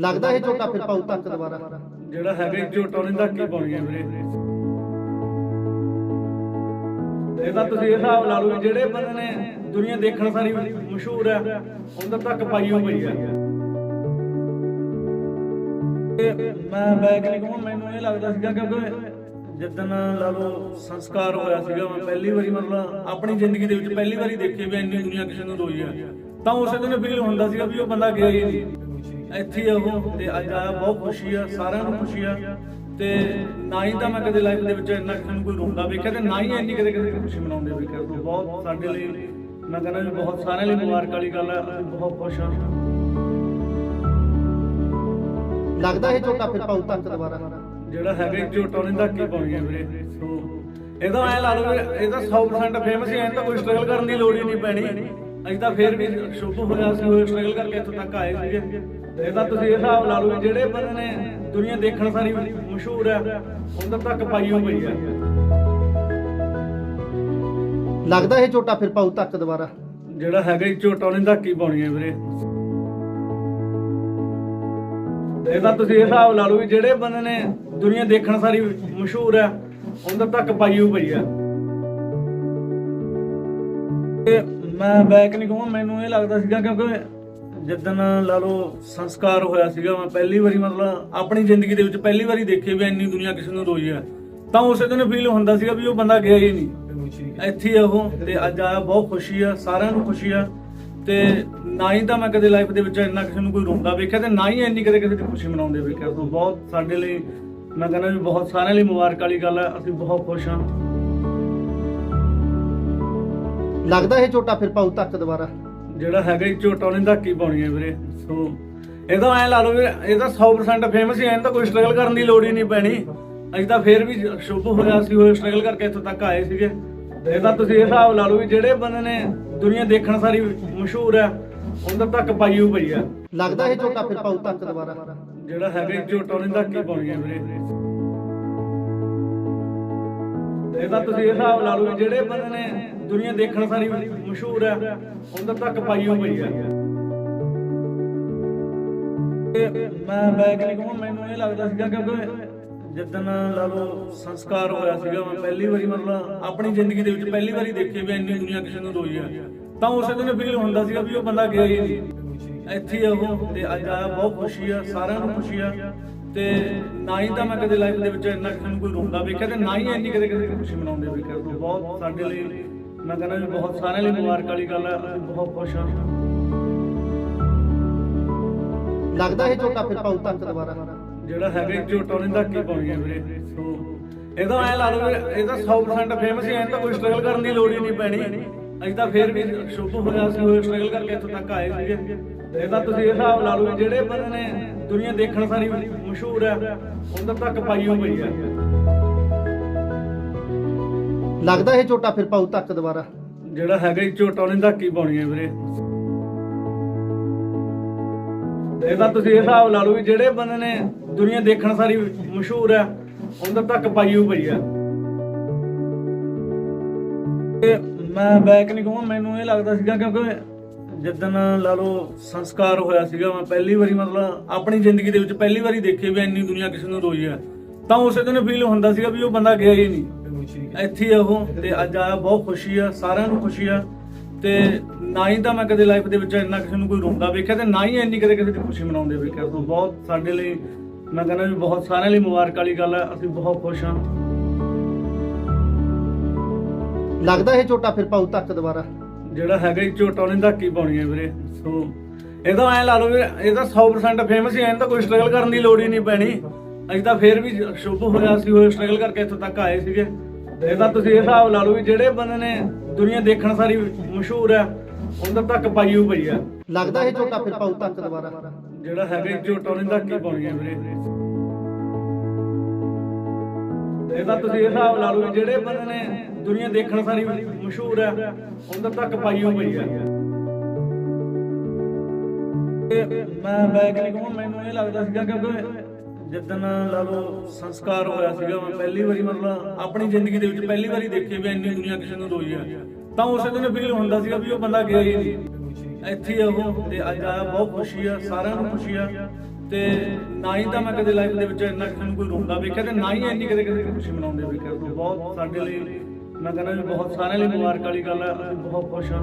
ਲੱਗਦਾ ਇਹ ਝੋਟਾ ਫਿਰ ਪਾਉ ਤੱਕ ਦੁਬਾਰਾ। ਜਿਹੜਾ ਹੈਗਾ ਝੋਟਾ ਉਹਨੇ ਧੱਕੀ ਪਾਉਣੀ ਹੈ ਵੀਰੇ। ਇਹ ਤਾਂ ਤੁਸੀਂ ਇਹ ਹਿਸਾਬ ਲਾ ਲਓ ਜਿਹੜੇ ਬੰਦੇ ਨੇ ਦੁਨੀਆ ਦੇਖਣ ਸਾਰੀ ਮਸ਼ਹੂਰ ਹੈ, ਉਹਨਾਂ ਤੱਕ ਪਾਈ ਹੋਈ ਹੈ। ਮੈਂ ਬੈਕ ਨਹੀਂ ਕਹਾਂ ਮੈਨੂੰ ਇਹ ਲੱਗਦਾ ਸੀਗਾ ਕਿਉਂਕਿ ਜਿੱਦਣ ਲਾ ਲਓ ਸੰਸਕਾਰ ਹੋਇਆ ਸੀਗਾ, ਮੈਂ ਪਹਿਲੀ ਵਾਰੀ ਮਤਲਬ ਆਪਣੀ ਜ਼ਿੰਦਗੀ ਦੇ ਵਿੱਚ ਪਹਿਲੀ ਵਾਰੀ ਦੇਖੀ ਵੀ ਇੰਨੀ ਦੁਨੀਆ ਕਿਸੇ ਨੂੰ ਰੋਈ ਆ ਤਾਂ ਉਸੇ ਦਿਨ ਫੀਲ ਹੁੰਦਾ ਸੀਗਾ ਵੀ ਉਹ ਬੰਦਾ ਗਿਆ ਹੀ ਨਹੀਂ। ਇੱਥੇ ਉਹ ਤੇ ਅੱਜ ਆਇਆ ਬਹੁਤ ਖੁਸ਼ੀ ਆ ਸਾਰਿਆਂ ਨੂੰ ਖੁਸ਼ੀ ਆ। ਤੇ ਨਾ ਹੀ ਤਾਂ ਮੈਂ ਕਦੇ ਲਾਈਫ ਦੇ ਵਿੱਚ ਇੰਨਾ ਕਿਸੇ ਨੂੰ ਕੋਈ ਰੋਂਦਾ ਵੇਖਿਆ ਤੇ ਨਾ ਹੀ ਇੰਨੀ ਕਦੇ ਕਦੇ ਖੁਸ਼ੀ ਮਨਾਉਂਦੇ ਵੇਖਿਆ। ਤੇ ਬਹੁਤ ਸਾਡੇ ਲਈ ਮੈਂ ਕਹਿੰਦਾ ਵੀ ਬਹੁਤ ਸਾਰਿਆਂ ਲਈ ਮੁਬਾਰਕ ਵਾਲੀ ਗੱਲ ਹੈ ਅਸੀਂ ਬਹੁਤ ਖੁਸ਼ ਹਾਂ ਲੱਗਦਾ ਇਹ ਝੋਟਾ ਫਿਰ ਪਾਉ ਤੱਕ ਦੁਬਾਰਾ? ਜਿਹੜਾ ਹੈਗਾ ਝੋਟਾ ਉਹਨੇ ਧੱਕੀ ਪਾਉਣੀ ਹੈ ਵੀਰੇ। ਸੋ ਇਹਦਾ ਐ ਲਾ ਲਓ ਇਹ ਤਾਂ 100% ਫੇਮਸ ਹੀ ਐ ਇਹ ਤਾਂ ਕੋਈ ਸਟਰਗਲ ਕਰਨ ਦੀ ਲੋੜ ਹੀ ਨਹੀਂ ਪੈਣੀ। ਅਸੀਂ ਤਾਂ ਫੇਰ ਵੀ ਸ਼ੁਭ ਹੋਇਆ ਸੀ ਉਹ ਸਟਰਗਲ ਕਰਕੇ ਇੱਥੋਂ ਤੱਕ ਆਏ ਸੀਗੇ। ਇਹ ਤਾਂ ਤੁਸੀਂ ਇਹ ਹਿਸਾਬ ਲਾ ਲਓ ਜਿਹੜੇ ਬੰਦੇ ਨੇ ਦੁਨੀਆ ਦੇਖਣ ਸਾਰੀ ਮਸ਼ਹੂਰ ਹੈ ਉਹਨਾਂ ਤੱਕ ਪਾਈ ਹੋਈ ਪਈ ਹੈ। ਲੱਗਦਾ ਇਹ ਝੋਟਾ ਫਿਰ ਪਾਉ ਤੱਕ ਦੁਬਾਰਾ? ਜਿਹੜਾ ਹੈਗਾ ਜੀ ਝੋਟਾ ਉਹਨੇ ਧੱਕੀ ਪਾਉਣੀ ਹੈ ਵੀਰੇ। ਇਹ ਤਾਂ ਤੁਸੀਂ ਇਹ ਹਿਸਾਬ ਲਾ ਲਓ ਵੀ ਜਿਹੜੇ ਬੰਦੇ ਨੇ ਦੁਨੀਆ ਦੇਖਣ ਸਾਰੀ ਮਸ਼ਹੂਰ ਹੈ ਉਹਨਾਂ ਤੱਕ ਪਾਈ ਹੋਈ ਪਈ ਹੈ ਮੈਂ ਬੈਕ ਨਹੀਂ ਕਹਾਂ ਮੈਨੂੰ ਇਹ ਲੱਗਦਾ ਸੀਗਾ ਕਿਉਂਕਿ ਜਿੱਦਣ ਲਾ ਲਓ ਸੰਸਕਾਰ ਹੋਇਆ ਸੀਗਾ, ਮੈਂ ਪਹਿਲੀ ਵਾਰੀ ਮਤਲਬ ਆਪਣੀ ਜ਼ਿੰਦਗੀ ਦੇ ਵਿੱਚ ਪਹਿਲੀ ਵਾਰੀ ਦੇਖੀ ਵੀ ਇੰਨੀ ਦੁਨੀਆ ਕਿਸੇ ਨੂੰ ਰੋਈ ਹੈ ਤਾਂ ਉਸੇ ਦਿਨ ਫੀਲ ਹੁੰਦਾ ਸੀਗਾ ਵੀ ਉਹ ਬੰਦਾ ਗਿਆ ਹੀ ਨਹੀਂ। ਇੱਥੇ ਉਹ ਤੇ ਅੱਜ ਆਇਆ, ਬਹੁਤ ਖੁਸ਼ੀ ਆ, ਸਾਰਿਆਂ ਨੂੰ ਖੁਸ਼ੀ ਆ ਤੇ ਨਾ ਹੀ ਤਾਂ ਮੈਂ ਕਦੇ ਲਾਈਫ ਦੇ ਵਿੱਚ ਇੰਨਾ ਕਿਸੇ ਨੂੰ ਕੋਈ ਰੋਂਦਾ ਵੇਖਿਆ ਤੇ ਨਾ ਹੀ ਇੰਨੀ ਕਦੇ ਕਿਸੇ ਦੀ ਖੁਸ਼ੀ ਮਨਾਉਂਦੇ ਵੇਖਿਆ। ਸੋ ਬਹੁਤ ਸਾਡੇ ਲਈ, ਮੈਂ ਕਹਿੰਦਾ ਵੀ ਬਹੁਤ ਸਾਰਿਆਂ ਲਈ ਮੁਬਾਰਕ ਵਾਲੀ ਗੱਲ ਹੈ ਅਸੀਂ ਬਹੁਤ ਖੁਸ਼ ਹਾਂ ਲੱਗਦਾ ਇਹ ਝੋਟਾ ਫਿਰ ਪਾਉ ਤੱਕ ਦੁਬਾਰਾ? ਜਿਹੜਾ ਹੈਗਾ ਜੀ ਝੋਟਾ ਉਹਨੇ ਧੱਕੀ ਪਾਉਣੀ ਹੈ ਵੀਰੇ। ਸੋ ਇਹਦਾ ਐ ਲਾ ਲਓ ਵੀ ਇਹ ਤਾਂ 100% ਫੇਮਸ ਹੀ ਐ ਇਹ ਤਾਂ ਕੋਈ ਸਟਰਗਲ ਕਰਨ ਦੀ ਲੋੜ ਹੀ ਨਹੀਂ ਪੈਣੀ। ਅਸੀਂ ਤਾਂ ਫੇਰ ਵੀ ਸ਼ੁਭ ਹੋਇਆ ਸੀ ਉਹ ਸਟਰਗਲ ਕਰਕੇ ਇੱਥੋਂ ਤੱਕ ਆਏ ਸੀਗੇ। ਇਹ ਤਾਂ ਤੁਸੀਂ ਇਹ ਹਿਸਾਬ ਲਾ ਲਓ ਵੀ ਜਿਹੜੇ ਬੰਦੇ ਨੇ ਦੁਨੀਆ ਦੇਖਣ ਸਾਰੀ ਮਸ਼ਹੂਰ ਹੈ ਉਹਨਾਂ ਤੱਕ ਪਾਈ ਹੋਈ ਪਈ ਹੈ। ਲੱਗਦਾ ਇਹ ਝੋਟਾ ਫਿਰ ਪਾਉ ਤੱਕ ਦੁਬਾਰਾ। ਜਿਹੜਾ ਹੈਗਾ ਝੋਟਾ ਉਹਨੇ ਧੱਕੀ ਪਾਉਣੀ ਹੈ ਵੀਰੇ। ਇਹ ਤਾਂ ਤੁਸੀਂ ਇਹ ਹਿਸਾਬ ਲਾ ਲਓ ਜਿਹੜੇ ਬੰਦੇ ਨੇ ਦੁਨੀਆ ਦੇਖਣ ਸਾਰੀ ਮਸ਼ਹੂਰ ਹੈ ਉਹਨਾਂ ਤੱਕ ਪਾਈ ਹੋਈ ਪਈ ਹੈ। ਮੈਂ ਬੈਕ ਨਹੀਂ ਮੈਨੂੰ ਇਹ ਲੱਗਦਾ ਸੀਗਾ ਕਿਉਂਕਿ ਜਿੱਦਣ ਲਾ ਲਓ ਸੰਸਕਾਰ ਹੋਇਆ ਸੀਗਾ, ਮੈਂ ਪਹਿਲੀ ਵਾਰੀ ਮਤਲਬ ਆਪਣੀ ਜ਼ਿੰਦਗੀ ਦੇ ਵਿੱਚ ਪਹਿਲੀ ਵਾਰੀ ਦੇਖੀ ਵੀ ਇੰਨੀ ਦੁਨੀਆ ਕਿਸੇ ਨੂੰ ਰੋਈ ਹੈ। ਤਾਂ ਉਸੇ ਦਿਨ ਫੀਲ ਹੁੰਦਾ ਸੀਗਾ ਵੀ ਉਹ ਬੰਦਾ ਗਿਆ ਹੀ ਨਹੀਂ। ਇੱਥੇ ਉਹ, ਤੇ ਅੱਜ ਆਇਆ, ਬਹੁਤ ਖੁਸ਼ੀ ਆ, ਸਾਰਿਆਂ ਨੂੰ ਖੁਸ਼ੀ ਆ। ਤੇ ਨਾ ਹੀ ਤਾਂ ਮੈਂ ਕਦੇ ਲਾਈਫ ਦੇ ਵਿੱਚ ਇੰਨਾ ਕਿਸੇ ਨੂੰ ਕੋਈ ਰੋਂਦਾ ਵੇਖਿਆ, ਤੇ ਨਾ ਹੀ ਇੰਨੀ ਕਦੇ ਕਦੇ ਖੁਸ਼ੀ ਮਨਾਉਂਦੇ ਵੇਖਿਆ। ਬਹੁਤ ਸਾਡੇ ਲਈ ਮੈਂ ਕਹਿੰਦਾ ਵੀ ਬਹੁਤ ਸਾਰਿਆਂ ਲਈ ਮੁਬਾਰਕ ਵਾਲੀ ਗੱਲ ਹੈ ਅਸੀਂ ਬਹੁਤ ਖੁਸ਼ ਹਾਂ। ਲੱਗਦਾ ਇਹ ਝੋਟਾ ਫਿਰ ਪਾਉ ਤੱਕ ਦੁਬਾਰਾ। ਜਿਹੜਾ ਹੈਗਾ ਜੀ ਝੋਟਾ ਉਹਨੇ ਧੱਕੀ ਪਾਉਣੀ ਹੈ ਵੀਰੇ। ਸੋ ਇਹਦਾ ਐ ਲਾ ਲਓ ਵੀ ਇਹ ਤਾਂ 100% ਫੇਮਸ ਹੀ ਐ ਇਹ ਤਾਂ ਕੋਈ ਸਟਰਗਲ ਕਰਨ ਦੀ ਲੋੜ ਹੀ ਨਹੀਂ ਪੈਣੀ। ਅਸੀਂ ਤਾਂ ਫੇਰ ਵੀ ਸ਼ੁਭ ਹੋਇਆ ਸੀ ਉਹ ਸਟਰਗਲ ਕਰਕੇ ਇੱਥੋਂ ਤੱਕ ਆਏ ਸੀਗੇ। ਇਹ ਤਾਂ ਤੁਸੀਂ ਇਹ ਹਿਸਾਬ ਲਾ ਲਓ ਵੀ ਜਿਹੜੇ ਬੰਦੇ ਨੇ ਦੁਨੀਆ ਦੇਖਣ ਸਾਰੀ ਮਸ਼ਹੂਰ ਹੈ ਉਹਨਾਂ ਤੱਕ ਪਾਈ ਹੋਈ ਹੈ ਲੱਗਦਾ ਇਹ ਝੋਟਾ ਫਿਰ ਪਾਉ ਤੱਕ ਦੁਬਾਰਾ। ਜਿਹੜਾ ਹੈਗਾ ਜੀ ਝੋਟਾ, ਉਹਨੇ ਧੱਕੀ ਪਾਉਣੀ ਹੈ ਵੀਰੇ। ਇਹ ਤੁਸੀਂ ਇਹ ਹਿਸਾਬ ਲਾ ਲਓ ਵੀ ਜਿਹੜੇ ਬੰਦੇ ਨੇ ਦੁਨੀਆ ਦੇਖਣ ਸਾਰੀ ਮਸ਼ਹੂਰ ਹੈ, ਉਹਨਾਂ ਤੱਕ ਪਾਈ ਹੋਈ ਪਈ ਹੈ। ਤੇ ਮੈਂ ਬੈਕ ਨਹੀਂ ਕਹਾਂ ਮੈਨੂੰ ਇਹ ਲੱਗਦਾ ਸੀਗਾ ਕਿਉਂਕਿ ਜਿੱਦਣ ਲਾ ਲਓ ਸੰਸਕਾਰ ਹੋਇਆ ਸੀਗਾ, ਮੈਂ ਪਹਿਲੀ ਵਾਰੀ ਮਤਲਬ ਆਪਣੀ ਜ਼ਿੰਦਗੀ ਦੇ ਵਿੱਚ ਪਹਿਲੀ ਵਾਰੀ ਦੇਖੀ ਵੀ ਇੰਨੀ ਦੁਨੀਆ ਕਿਸੇ ਨੂੰ ਰੋਈ ਹੈ, ਤਾਂ ਉਸੇ ਦਿਨ ਫੀਲ ਹੁੰਦਾ ਸੀਗਾ ਵੀ ਉਹ ਬੰਦਾ ਗਿਆ ਹੀ ਨਹੀਂ। ਇੱਥੇ ਹੀ ਆ ਉਹ ਤੇ ਅੱਜ ਆਇਆ ਬਹੁਤ ਖੁਸ਼ੀ ਆ ਸਾਰਿਆਂ ਨੂੰ ਖੁਸ਼ੀ ਆ। ਤੇ ਨਾ ਹੀ ਤਾਂ ਮੈਂ ਕਦੇ ਲਾਈਫ ਦੇ ਵਿੱਚ ਇੰਨਾ ਕਿਸੇ ਨੂੰ ਕੋਈ ਰੋਂਦਾ ਵੇਖਿਆ ਤੇ ਨਾ ਹੀ ਇੰਨੀ ਕਦੇ ਕਿਸੇ ਦੀ ਖੁਸ਼ੀ ਮਨਾਉਂਦੇ ਵੇਖਿਆ। ਸੋ ਬਹੁਤ ਸਾਡੇ ਲਈ ਮੈਂ ਕਹਿੰਦਾ ਵੀ ਬਹੁਤ ਸਾਰਿਆਂ ਲਈ ਮੁਬਾਰਕ ਵਾਲੀ ਗੱਲ ਹੈ ਅਸੀਂ ਬਹੁਤ ਖੁਸ਼ ਹਾਂ ਲੱਗਦਾ ਇਹ ਝੋਟਾ ਫਿਰ ਪਾਉ ਤੱਕ ਦੁਬਾਰਾ? ਜਿਹੜਾ ਹੈਗਾ ਜੀ ਝੋਟਾ ਉਹਨੇ ਧੱਕੀ ਪਾਉਣੀ ਹੈ ਵੀਰੇ। ਸੋ ਇਹਦਾ ਐ ਲਾ ਲਓ ਵੀ ਇਹ ਤਾਂ 100% ਫੇਮਸ ਹੀ ਐ ਇਹ ਤਾਂ ਕੋਈ ਸਟਰਗਲ ਕਰਨ ਦੀ ਲੋੜ ਹੀ ਨਹੀਂ ਪੈਣੀ। ਅਸੀਂ ਤਾਂ ਫੇਰ ਵੀ ਸ਼ੁਭ ਹੋਇਆ ਸੀ ਉਹ ਸਟਰਗਲ ਕਰਕੇ ਇੱਥੋਂ ਤੱਕ ਆਏ ਸੀਗੇ। ਇਹ ਤਾਂ ਤੁਸੀਂ ਇਹ ਹਿਸਾਬ ਲਾ ਲਓ ਵੀ ਜਿਹੜੇ ਬੰਦੇ ਨੇ ਦੁਨੀਆ ਦੇਖਣ ਸਾਰੀ ਮਸ਼ਹੂਰ ਹੈ ਉਹਨਾਂ ਤੱਕ ਪਾਈ ਹੋਈ ਪਈ ਹੈ। ਲੱਗਦਾ ਇਹ ਝੋਟਾ ਫਿਰ ਪਾਉ ਤੱਕ ਦੁਬਾਰਾ। ਜਿਹੜਾ ਹੈਗਾ ਝੋਟਾ ਉਹਨੇ ਧੱਕੀ ਪਾਉਣੀ ਹੈ ਵੀਰੇ। ਇਹ ਤਾਂ ਤੁਸੀਂ ਇਹ ਹਿਸਾਬ ਲਾ ਲਓ ਵੀ ਜਿਹੜੇ ਬੰਦੇ ਨੇ ਦੁਨੀਆ ਦੇਖਣ ਸਾਰੀ ਮਸ਼ਹੂਰ ਹੈ ਉਹਨਾਂ ਤੱਕ ਪਾਈ ਹੋਈ ਪਈ ਹੈ। ਮੈਂ ਬੈਕ ਨਹੀਂ ਕਹਾਂ ਮੈਨੂੰ ਇਹ ਲੱਗਦਾ ਸੀਗਾ ਕਿਉਂਕਿ ਜਿੱਦਣ ਲਾ ਲਓ ਸੰਸਕਾਰ ਹੋਇਆ ਸੀਗਾ, ਮੈਂ ਪਹਿਲੀ ਵਾਰੀ ਮਤਲਬ ਆਪਣੀ ਜ਼ਿੰਦਗੀ ਦੇ ਵਿੱਚ ਪਹਿਲੀ ਵਾਰੀ ਦੇਖੀ ਵੀ ਇੰਨੀ ਦੁਨੀਆ ਕਿਸੇ ਨੂੰ ਰੋਈ ਹੈ ਤਾਂ ਉਸੇ ਦਿਨ ਫੀਲ ਹੁੰਦਾ ਸੀਗਾ ਵੀ ਉਹ ਬੰਦਾ ਗਿਆ ਹੀ ਨਹੀਂ। ਇੱਥੇ ਉਹ ਤੇ ਅੱਜ ਆਇਆ, ਬਹੁਤ ਖੁਸ਼ੀ ਆ, ਸਾਰਿਆਂ ਨੂੰ ਖੁਸ਼ੀ ਆ। ਤੇ ਨਾ ਹੀ ਤਾਂ ਮੈਂ ਕਦੇ ਲਾਈਫ ਦੇ ਵਿੱਚ ਇੰਨਾ ਕਿਸੇ ਨੂੰ ਕੋਈ ਰੋਂਦਾ ਵੇਖਿਆ ਤੇ ਨਾ ਹੀ ਇੰਨੀ ਕਦੇ ਕਿਸੇ ਖੁਸ਼ੀ ਮਨਾਉਂਦੇ ਵੇਖਿਆ। ਤੇ ਬਹੁਤ ਸਾਡੇ ਲਈ, ਮੈਂ ਕਹਿੰਦਾ ਵੀ ਬਹੁਤ ਸਾਰਿਆਂ ਲਈ ਮੁਬਾਰਕ ਵਾਲੀ ਗੱਲ ਹੈ ਅਸੀਂ ਬਹੁਤ ਖੁਸ਼ ਹਾਂ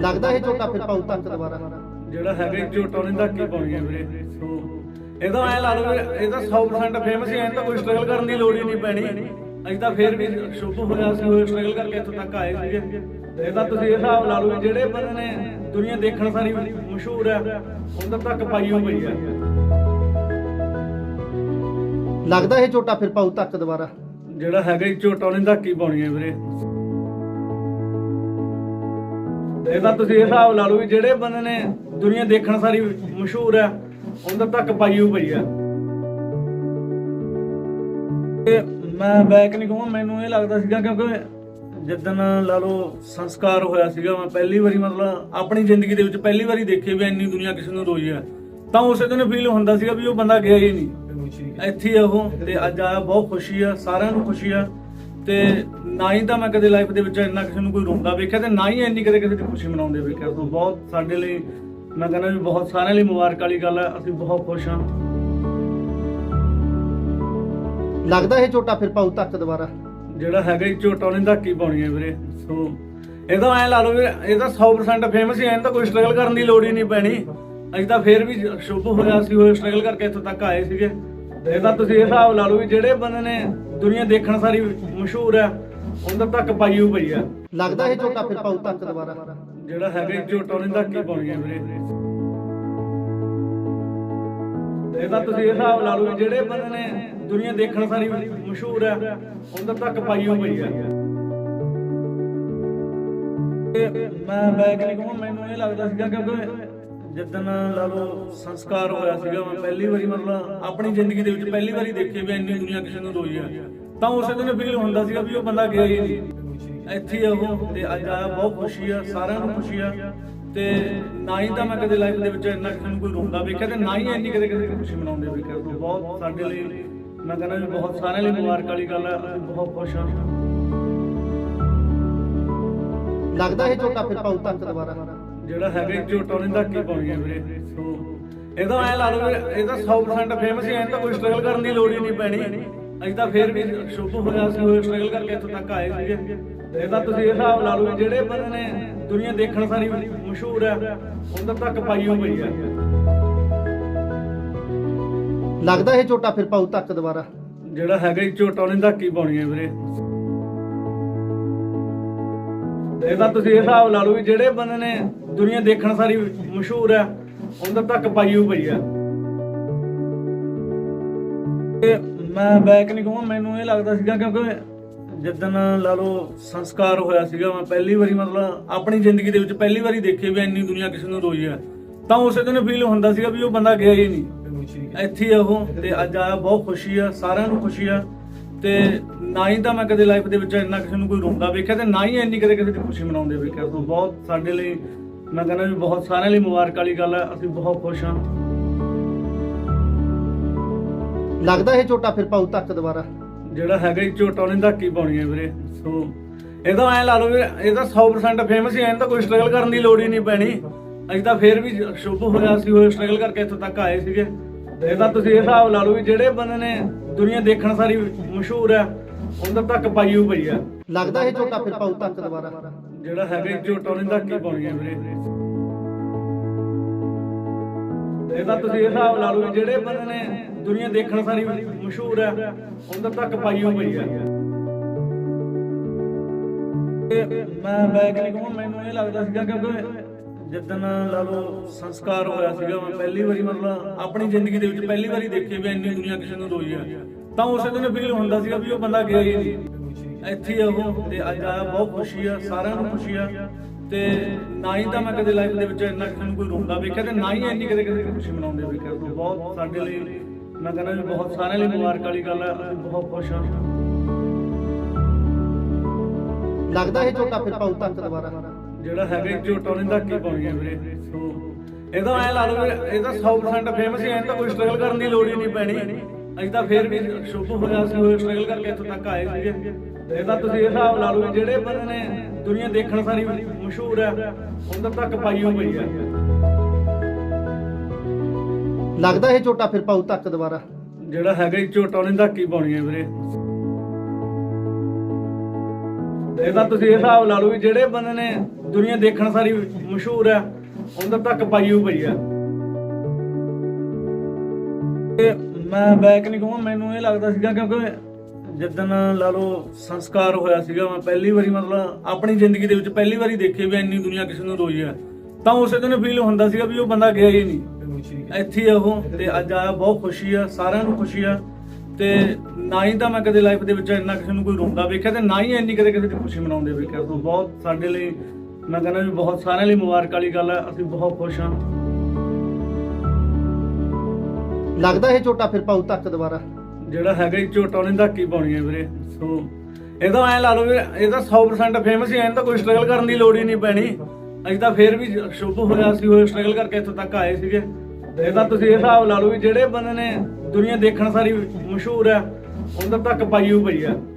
ਲੱਗਦਾ ਇਹ ਝੋਟਾ ਫਿਰ ਪਾਉ ਤੱਕ ਦੁਬਾਰਾ ਜਿਹੜਾ ਹੈਗਾ ਝੋਟਾ ਉਹਨੇ ਧੱਕੀ ਪਾਉਣੀ ਹੈ ਵੀਰੇ। ਸੋ ਇਹਦਾ ਐ ਲਾ ਲਓ ਇਹ ਤਾਂ 100% ਫੇਮਸ ਹੀ ਐ ਤਾਂ ਕੋਈ ਸਟਰਗਲ ਕਰਨ ਦੀ ਲੋੜ ਹੀ ਨਹੀਂ ਪੈਣੀ। ਅਸੀਂ ਤਾਂ ਫੇਰ ਵੀ ਸ਼ੁਭ ਹੋਇਆ ਸੀ ਉਹ ਸਟਰਗਲ ਕਰਕੇ ਇੱਥੋਂ ਤੱਕ ਆਏ ਸੀਗੇ। ਇਹ ਤਾਂ ਤੁਸੀਂ ਇਹ ਹਿਸਾਬ ਲਾ ਲਓ ਜਿਹੜੇ ਬੰਦੇ ਨੇ ਦੁਨੀਆ ਦੇਖਣ ਸਾਰੀ ਮਸ਼ਹੂਰ ਹੈ ਉਹਨਾਂ ਤੱਕ ਪਾਈ ਹੋ ਪਈ ਹੈ। ਲੱਗਦਾ ਇਹ ਝੋਟਾ ਫਿਰ ਪਾਉ ਤੱਕ ਦੁਬਾਰਾ? ਜਿਹੜਾ ਹੈਗਾ ਇਹ ਝੋਟਾ ਉਹਨੇ ਧੱਕੀ ਪਾਉਣੀ ਹੈ ਵੀਰੇ। ਇਹ ਤਾਂ ਤੁਸੀਂ ਇਹ ਹਿਸਾਬ ਲਾ ਲਓ ਵੀ ਜਿਹੜੇ ਬੰਦੇ ਨੇ ਦੁਨੀਆ ਦੇਖਣ ਸਾਰੀ ਮਸ਼ਹੂਰ ਹੈ ਉਹਨਾਂ ਤੱਕ ਪਾਈ ਹੋ ਪਈ ਹੈ। ਤੇ ਮੈਂ ਬੈਕ ਨਹੀਂ ਕਹਾਂ ਮੈਨੂੰ ਇਹ ਲੱਗਦਾ ਸੀਗਾ ਕਿਉਂਕਿ ਜਿੱਦਣ ਲਾ ਲਓ ਸੰਸਕਾਰ ਹੋਇਆ ਸੀਗਾ, ਮੈਂ ਪਹਿਲੀ ਵਾਰੀ ਮਤਲਬ ਆਪਣੀ ਜ਼ਿੰਦਗੀ ਦੇ ਵਿੱਚ ਪਹਿਲੀ ਵਾਰੀ ਦੇਖੇ ਵੀ ਇੰਨੀ ਦੁਨੀਆ ਕਿਸੇ ਨੂੰ ਰੋਈ ਹੈ। ਤਾਂ ਉਸੇ ਦਿਨ ਫੀਲ ਹੁੰਦਾ ਸੀਗਾ ਵੀ ਉਹ ਬੰਦਾ ਗਿਆ ਹੀ ਨਹੀਂ। ਇੱਥੇ ਆ ਉਹ, ਤੇ ਅੱਜ ਆਇਆ ਬਹੁਤ ਖੁਸ਼ੀ ਆ, ਸਾਰਿਆਂ ਨੂੰ ਖੁਸ਼ੀ ਆ। ਤੇ ਨਾ ਹੀ ਤਾਂ ਮੈਂ ਕਦੇ ਲਾਈਫ ਦੇ ਵਿੱਚ ਇੰਨਾ ਕਿਸੇ ਨੂੰ ਕੋਈ ਰੋਂਦਾ ਵੇਖਿਆ, ਤੇ ਨਾ ਹੀ ਇੰਨੀ ਕਦੇ ਕਿਸੇ ਦੀ ਖੁਸ਼ੀ ਮਨਾਉਂਦੇ ਵੇਖਿਆ। ਤੋਂ ਬਹੁਤ ਸਾਡੇ ਲਈ ਮੈਂ ਕਹਿੰਦਾ ਵੀ ਬਹੁਤ ਸਾਰਿਆਂ ਲਈ ਮੁਬਾਰਕ ਵਾਲੀ ਗੱਲ ਹੈ ਅਸੀਂ ਬਹੁਤ ਖੁਸ਼ ਹਾਂ। ਲੱਗਦਾ ਇਹ ਝੋਟਾ ਫਿਰ ਪਾਉ ਤੱਕ ਦੁਬਾਰਾ? ਜਿਹੜਾ ਹੈਗਾ ਇਹ ਝੋਟਾ ਉਹਨੇ ਧੱਕੀ ਪਾਉਣੀ ਹੈ ਵੀਰੇ। ਸੋ ਇਹਦਾ ਐ ਲਾ ਲਓ ਵੀ ਇਹ ਤਾਂ 100% ਫੇਮਸ ਹੀ ਐ ਤਾਂ ਕੋਈ ਸਟਰਗਲ ਕਰਨ ਦੀ ਲੋੜ ਹੀ ਨਹੀਂ ਪੈਣੀ। ਅਸੀਂ ਤਾਂ ਫੇਰ ਵੀ ਸ਼ੁਭ ਹੋਇਆ ਸੀ ਉਹ ਸਟਰਗਲ ਕਰਕੇ ਇੱਥੋਂ ਤੱਕ ਆਏ ਸੀਗੇ। ਇਹ ਤਾਂ ਤੁਸੀਂ ਇਹ ਹਿਸਾਬ ਲਾ ਲਓ ਵੀ ਜਿਹੜੇ ਬੰਦੇ ਨੇ ਦੁਨੀਆ ਦੇਖਣ ਸਾਰੀ ਮਸ਼ਹੂਰ ਹੈ ਉਹਨਾਂ ਤੱਕ ਪਾਈ ਹੋ ਪਈ ਹੈ ਲੱਗਦਾ ਇਹ ਝੋਟਾ ਫਿਰ ਪਾਉ ਤੱਕ ਦੁਬਾਰਾ? ਜਿਹੜਾ ਹੈਗਾ ਝੋਟਾ ਉਹਨੇ ਧੱਕੀ ਪਾਉਣੀ ਹੈ ਵੀਰੇ? ਇਹ ਤਾਂ ਤੁਸੀਂ ਇਹ ਹਿਸਾਬ ਲਾ ਲਓ ਜਿਹੜੇ ਬੰਦੇ ਨੇ ਦੁਨੀਆ ਦੇਖਣ ਸਾਰੀ ਮਸ਼ਹੂਰ ਹੈ ਉਹਨਾਂ ਤੱਕ ਪਾਈ ਹੋ ਪਈ ਹੈ। ਮੈਂ ਬੈਕ ਨਹੀਂ ਕਹਾਂ ਮੈਨੂੰ ਇਹ ਲੱਗਦਾ ਸੀਗਾ ਕਿਉਂਕਿ ਜਿੱਦਣ ਲਾ ਲਓ ਸੰਸਕਾਰ ਹੋਇਆ ਸੀਗਾ, ਮੈਂ ਪਹਿਲੀ ਵਾਰੀ ਮਤਲਬ ਆਪਣੀ ਜ਼ਿੰਦਗੀ ਦੇ ਵਿੱਚ ਪਹਿਲੀ ਵਾਰੀ ਦੇਖੇ ਵੀ ਇੰਨੀ ਦੁਨੀਆ ਕਿਸੇ ਨੂੰ ਰੋਈ ਆ ਤਾਂ ਉਸੇ ਦਿਨ ਫੀਲ ਹੁੰਦਾ ਸੀਗਾ ਵੀ ਉਹ ਬੰਦਾ ਗਿਆ ਹੀ ਨਹੀਂ। ਇੱਥੇ ਆ ਉਹ ਤੇ ਅੱਜ ਆਇਆ ਬਹੁਤ ਖੁਸ਼ੀ ਆ ਸਾਰਿਆਂ ਨੂੰ ਖੁਸ਼ੀ ਆ। ਤੇ ਨਾ ਹੀ ਤਾਂ ਮੈਂ ਕਦੇ ਲਾਈਫ ਦੇ ਵਿੱਚ ਇੰਨਾ ਕਿਸੇ ਨੂੰ ਕੋਈ ਰੋਂਦਾ ਵੇਖਿਆ ਤੇ ਨਾ ਹੀ ਇੰਨੀ ਕਦੇ ਕਿਸੇ ਦੀ ਖੁਸ਼ੀ ਮਨਾਉਂਦੇ ਵੇਖਿਆ। ਤੋਂ ਬਹੁਤ ਸਾਡੇ ਲਈ ਮੈਂ ਕਹਿੰਦਾ ਵੀ ਬਹੁਤ ਸਾਰਿਆਂ ਲਈ ਮੁਬਾਰਕ ਵਾਲੀ ਗੱਲ ਅਸੀਂ ਬਹੁਤ ਖੁਸ਼ ਹਾਂ ਲੱਗਦਾ ਇਹ ਝੋਟਾ ਫਿਰ ਪਾਉ ਤੱਕ ਦੁਬਾਰਾ ਜਿਹੜਾ ਹੈਗਾ ਝੋਟਾ ਉਹਨੇ ਧੱਕੀ ਪਾਉਣੀ ਹੈ ਵੀਰੇ। ਸੋ ਇਹਦਾ ਐ ਲਾ ਲਓ ਵੀ ਇਹ ਤਾਂ 100% ਫੇਮਸ ਹੀ ਐ ਤਾਂ ਕੋਈ ਸਟਰਗਲ ਕਰਨ ਦੀ ਲੋੜ ਹੀ ਨਹੀਂ ਪੈਣੀ। ਅਸੀਂ ਤਾਂ ਫੇਰ ਵੀ ਸ਼ੁਭ ਹੋਇਆ ਸੀ ਉਹ ਸਟਰਗਲ ਕਰਕੇ ਇੱਥੋਂ ਤੱਕ ਆਏ ਸੀਗੇ। ਇਹ ਤਾਂ ਤੁਸੀਂ ਇਹ ਹਿਸਾਬ ਲਾ ਲਓ ਜਿਹੜੇ ਬੰਦੇ ਨੇ ਦੁਨੀਆ ਦੇਖਣ ਸਾਰੀ ਮਸ਼ਹੂਰ ਹੈ ਉਹਨਾਂ ਤੱਕ ਪਾਈ ਹੋ ਪਈ ਹੈ। ਲੱਗਦਾ ਇਹ ਝੋਟਾ ਫਿਰ ਪਾਉ ਤੱਕ ਦੁਬਾਰਾ? ਜਿਹੜਾ ਹੈਗਾ ਇਹ ਝੋਟਾ ਉਹਨੇ ਧੱਕੀ ਪਾਉਣੀ ਹੈ ਵੀਰੇ। ਇਹ ਤਾਂ ਤੁਸੀਂ ਇਹ ਹਿਸਾਬ ਲਾ ਲਓ ਵੀ ਜਿਹੜੇ ਬੰਦੇ ਨੇ ਦੁਨੀਆ ਦੇਖਣ ਸਾਰੀ ਮਸ਼ਹੂਰ ਹੈ ਉਹਨਾਂ ਤੱਕ ਪਾਈ ਹੋ। ਹੈ ਮੈਂ ਬੈਕ ਨਹੀਂ ਕਹਾਂ ਮੈਨੂੰ ਇਹ ਲੱਗਦਾ ਸੀਗਾ ਕਿਉਂਕਿ ਜਿੱਦਣ ਲਾ ਲਓ ਸੰਸਕਾਰ ਹੋਇਆ ਸੀਗਾ, ਮੈਂ ਪਹਿਲੀ ਵਾਰੀ ਮਤਲਬ ਆਪਣੀ ਜ਼ਿੰਦਗੀ ਦੇ ਵਿੱਚ ਪਹਿਲੀ ਵਾਰੀ ਦੇਖੇ ਵੀ ਇੰਨੀ ਦੁਨੀਆ ਕਿਸੇ ਨੂੰ ਰੋਈ ਹੈ। ਤਾਂ ਉਸੇ ਦਿਨ ਫੀਲ ਹੁੰਦਾ ਸੀਗਾ ਵੀ ਉਹ ਬੰਦਾ ਗਿਆ ਹੀ ਨਹੀਂ। ਇੱਥੇ ਉਹ ਤੇ ਅੱਜ ਆਇਆ, ਬਹੁਤ ਖੁਸ਼ੀ ਆ, ਸਾਰਿਆਂ ਨੂੰ ਖੁਸ਼ੀ ਆ ਤੇ ਨਾ ਹੀ ਤਾਂ ਮੈਂ ਕਦੇ ਲਾਈਫ ਦੇ ਵਿੱਚ ਇੰਨਾ ਕਿਸੇ ਨੂੰ ਕੋਈ ਰੋਂਦਾ ਵੇਖਿਆ ਤੇ ਨਾ ਹੀ ਇੰਨੀ ਕਦੇ ਕਿਸੇ ਦੀ ਖੁਸ਼ੀ ਮਨਾਉਂਦੇ ਵੇਖਿਆ। ਤੋਂ ਬਹੁਤ ਸਾਡੇ ਲਈ, ਮੈਂ ਕਹਿੰਦਾ ਵੀ ਬਹੁਤ ਸਾਰਿਆਂ ਲਈ ਮੁਬਾਰਕ ਵਾਲੀ ਗੱਲ ਹੈ ਅਸੀਂ ਬਹੁਤ ਖੁਸ਼ ਹਾਂ। ਲੱਗਦਾ ਇਹ ਝੋਟਾ ਫਿਰ ਪਾਉ ਤੱਕ ਦੁਬਾਰਾ? ਜਿਹੜਾ ਹੈਗਾ ਇਹ ਝੋਟਾ ਉਹਨੇ ਧੱਕੀ ਪਾਉਣੀ ਹੈ ਵੀਰੇ। ਸੋ ਇਹਦਾ ਐ ਲਾ ਲਓ ਵੀ ਇਹ ਤਾਂ 100% ਫੇਮਸ ਹੀ ਐ ਤਾਂ ਕੋਈ ਸਟਰਗਲ ਕਰਨ ਦੀ ਲੋੜ ਹੀ ਨਹੀਂ ਪੈਣੀ। ਅਸੀਂ ਤਾਂ ਫੇਰ ਵੀ ਸ਼ੁਭ ਹੋਇਆ ਸੀ ਉਹ ਸਟਰਗਲ ਕਰਕੇ ਇੱਥੋਂ ਤੱਕ ਆਏ ਸੀਗੇ। ਇਹ ਤਾਂ ਤੁਸੀਂ ਇਹ ਹਿਸਾਬ ਲਾ ਲਓ ਵੀ ਜਿਹੜੇ ਬੰਦੇ ਨੇ ਦੁਨੀਆ ਦੇਖਣ ਸਾਰੀ ਮਸ਼ਹੂਰ ਹੈ ਉਹਨਾਂ ਤੱਕ ਪਾਈ ਹੋ ਪਈ ਹੈ ਲੱਗਦਾ ਇਹ ਝੋਟਾ ਫਿਰ ਪਾਉ ਤੱਕ ਦੁਬਾਰਾ? ਜਿਹੜਾ ਹੈਗਾ ਇਹ ਝੋਟਾ ਉਹਨੇ ਧੱਕੀ ਪਾਉਣੀ ਹੈ ਵੀਰੇ। ਇਹ ਤਾਂ ਤੁਸੀਂ ਹਿਸਾਬ ਲਾ ਲਓ ਜਿਹੜੇ ਬੰਦੇ ਨੇ ਦੁਨੀਆ ਦੇਖਣ ਸਾਰੀ ਮਸ਼ਹੂਰ ਹੈ ਉਹਨਾਂ ਤੱਕ ਪਾਈ ਹੋ। ਪਈ ਹੈ ਮੈਂ ਬੈਕ ਨਹੀਂ ਕਹਾਂ ਮੈਨੂੰ ਇਹ ਲੱਗਦਾ ਸੀਗਾ ਕਿਉਂਕਿ ਜਿੱਦਣ ਲਾ ਲਓ ਸੰਸਕਾਰ ਹੋਇਆ ਸੀਗਾ, ਮੈਂ ਪਹਿਲੀ ਵਾਰੀ ਮਤਲਬ ਆਪਣੀ ਜ਼ਿੰਦਗੀ ਦੇ ਵਿੱਚ ਪਹਿਲੀ ਵਾਰੀ ਦੇਖੇ ਵੀ ਇੰਨੀ ਦੁਨੀਆ ਕਿਸੇ ਨੂੰ ਰੋਈ ਆ ਤਾਂ ਉਸੇ ਦਿਨ ਫੀਲ ਹੁੰਦਾ ਸੀਗਾ ਵੀ ਉਹ ਬੰਦਾ ਗਿਆ ਹੀ ਨਹੀਂ। ਇੱਥੇ ਉਹ ਤੇ ਅੱਜ ਆਇਆ, ਬਹੁਤ ਖੁਸ਼ੀ ਆ, ਸਾਰਿਆਂ ਨੂੰ ਖੁਸ਼ੀ ਆ। ਤੇ ਨਾ ਹੀ ਤਾਂ ਮੈਂ ਕਦੇ ਲਾਈਫ ਦੇ ਵਿੱਚ ਇੰਨਾ ਕਿਸੇ ਨੂੰ ਕੋਈ ਰੋਂਦਾ ਵੇਖਿਆ ਤੇ ਨਾ ਹੀ ਇੰਨੀ ਕਦੇ ਕਿਸੇ ਖੁਸ਼ੀ ਮਨਾਉਂਦੇ ਵੇਖਿਆ। ਤੋਂ ਬਹੁਤ ਸਾਡੇ ਲਈ ਮੈਂ ਕਹਿੰਦਾ ਵੀ ਬਹੁਤ ਸਾਰਿਆਂ ਲਈ ਮੁਬਾਰਕ ਵਾਲੀ ਗੱਲ ਹੈ ਅਸੀਂ ਬਹੁਤ ਖੁਸ਼ ਹਾਂ ਲੱਗਦਾ ਇਹ ਝੋਟਾ ਫਿਰ ਪਾਉ ਤੱਕ ਦੁਬਾਰਾ। ਜਿਹੜਾ ਹੈਗਾ ਇਹ ਝੋਟਾ ਉਹਨੇ ਧੱਕੀ ਪਾਉਣੀ ਹੈ ਵੀਰੇ। ਸੋ ਇਹਦਾ ਐ ਲਾ ਲਓ ਵੀ ਇਹ ਤਾਂ 100% ਫੇਮਸ ਹੀ ਐ ਤਾਂ ਕੋਈ ਸਟਰਗਲ ਕਰਨ ਦੀ ਲੋੜ ਹੀ ਨਹੀਂ ਪੈਣੀ। ਅਸੀਂ ਤਾਂ ਫੇਰ ਵੀ ਸ਼ੁਭ ਹੋਇਆ ਸੀ ਉਹ ਸਟਰਗਲ ਕਰਕੇ ਇੱਥੋਂ ਤੱਕ ਆਏ ਸੀਗੇ। ਇਹ ਤਾਂ ਤੁਸੀਂ ਇਹ ਹਿਸਾਬ ਲਾ ਲਓ ਵੀ ਜਿਹੜੇ ਬੰਦੇ ਨੇ ਦੁਨੀਆ ਦੇਖਣ ਸਾਰੀ ਮਸ਼ਹੂਰ ਹੈ ਉਹਨਾਂ ਤੱਕ ਪਾਈ ਹੋ ਪਈ ਹੈ। ਲੱਗਦਾ ਇਹ ਝੋਟਾ ਫਿਰ ਪਾਉ ਤੱਕ ਦੁਬਾਰਾ? ਜਿਹੜਾ ਹੈਗਾ ਝੋਟਾ ਉਹਨੇ ਧੱਕੀ ਪਾਉਣੀ ਹੈ ਵੀਰੇ। ਇਹ ਤਾਂ ਤੁਸੀਂ ਇਹ ਹਿਸਾਬ ਲਾ ਲਓ ਵੀ ਜਿਹੜੇ ਬੰਦੇ ਨੇ ਦੁਨੀਆ ਦੇਖਣ ਸਾਰੀ ਮਸ਼ਹੂਰ ਹੈ ਉਹਦਾ ਤੱਕ ਪਾਈ ਹੋਈ ਪਈ ਤੇ ਮੈਂ ਬੈਕ ਨਹੀਂ ਕਹਾਂ ਮੈਨੂੰ ਇਹ ਲੱਗਦਾ ਸੀਗਾ ਕਿਉਂਕਿ ਜਿੱਦਣ ਲਾ ਲਓ ਸੰਸਕਾਰ ਹੋਇਆ ਸੀਗਾ, ਮੈਂ ਪਹਿਲੀ ਵਾਰੀ ਮਤਲਬ ਆਪਣੀ ਜ਼ਿੰਦਗੀ ਦੇ ਵਿੱਚ ਪਹਿਲੀ ਵਾਰੀ ਦੇਖੀ ਵੀ ਇੰਨੀ ਦੁਨੀਆ ਕਿਸੇ ਨੂੰ ਰੋਈ ਆ ਤਾਂ ਉਸੇ ਦਿਨ ਫੀਲ ਹੁੰਦਾ ਸੀਗਾ ਵੀ ਉਹ ਬੰਦਾ ਗਿਆ ਹੀ ਨਹੀਂ। ਇੱਥੇ ਉਹ ਤੇ ਅੱਜ ਆਇਆ, ਬਹੁਤ ਖੁਸ਼ੀ ਆ, ਸਾਰਿਆਂ ਨੂੰ ਖੁਸ਼ੀ ਆ। ਤੇ ਨਾ ਹੀ ਤਾਂ ਮੈਂ ਕਦੇ ਲਾਈਫ ਦੇ ਵਿੱਚ ਇੰਨਾ ਕਿਸੇ ਨੂੰ ਕੋਈ ਰੋਂਦਾ ਵੇਖਿਆ ਤੇ ਨਾ ਹੀ ਇੰਨੀ ਕਦੇ ਕਿਸੇ ਦੀ ਖੁਸ਼ੀ ਮਨਾਉਂਦੇ ਵੇਖਿਆ। ਸੋ ਬਹੁਤ ਸਾਡੇ ਲਈ, ਮੈਂ ਕਹਿੰਦਾ ਵੀ ਬਹੁਤ ਸਾਰਿਆਂ ਲਈ ਮੁਬਾਰਕ ਵਾਲੀ ਗੱਲ ਹੈ ਅਸੀਂ ਬਹੁਤ ਖੁਸ਼ ਹਾਂ। ਲੱਗਦਾ ਇਹ ਝੋਟਾ ਫਿਰ ਪਾਉ ਤੱਕ ਦੁਬਾਰਾ ਜਿਹੜਾ ਹੈਗਾ ਜੀ ਝੋਟਾ ਉਹਨੇ ਧੱਕੀ ਪਾਉਣੀ ਹੈ ਵੀਰੇ। ਸੋ, ਇਹ ਤਾਂ ਐ ਲਾ ਲਓ ਵੀ ਇਹ ਤਾਂ 100% ਫੇਮਸ ਹੀ ਐ ਇਹਨੂੰ ਕੋਈ ਸਟਰਗਲ ਕਰਨ ਦੀ ਲੋੜ ਹੀ ਨਹੀਂ ਪੈਣੀ। ਅਸੀਂ ਤਾਂ ਫੇਰ ਵੀ ਸ਼ੁਭ ਹੋਇਆ ਸੀ, ਉਹ ਸਟਰਗਲ ਕਰਕੇ ਇੱਥੋਂ ਤੱਕ ਆਏ ਸੀਗੇ। ਇਹ ਤਾਂ ਤੁਸੀਂ ਇਹ ਹਿਸਾਬ ਲਾ ਲਓ ਵੀ ਜਿਹੜੇ ਬੰਦੇ ਨੇ ਦੁਨੀਆ ਦੇਖਣ ਸਾਰੀ ਮਸ਼ਹੂਰ ਹੈ ਉਹਦਾ ਤੱਕ ਪਾਈ ਹੋਈ ਪਈ ਆ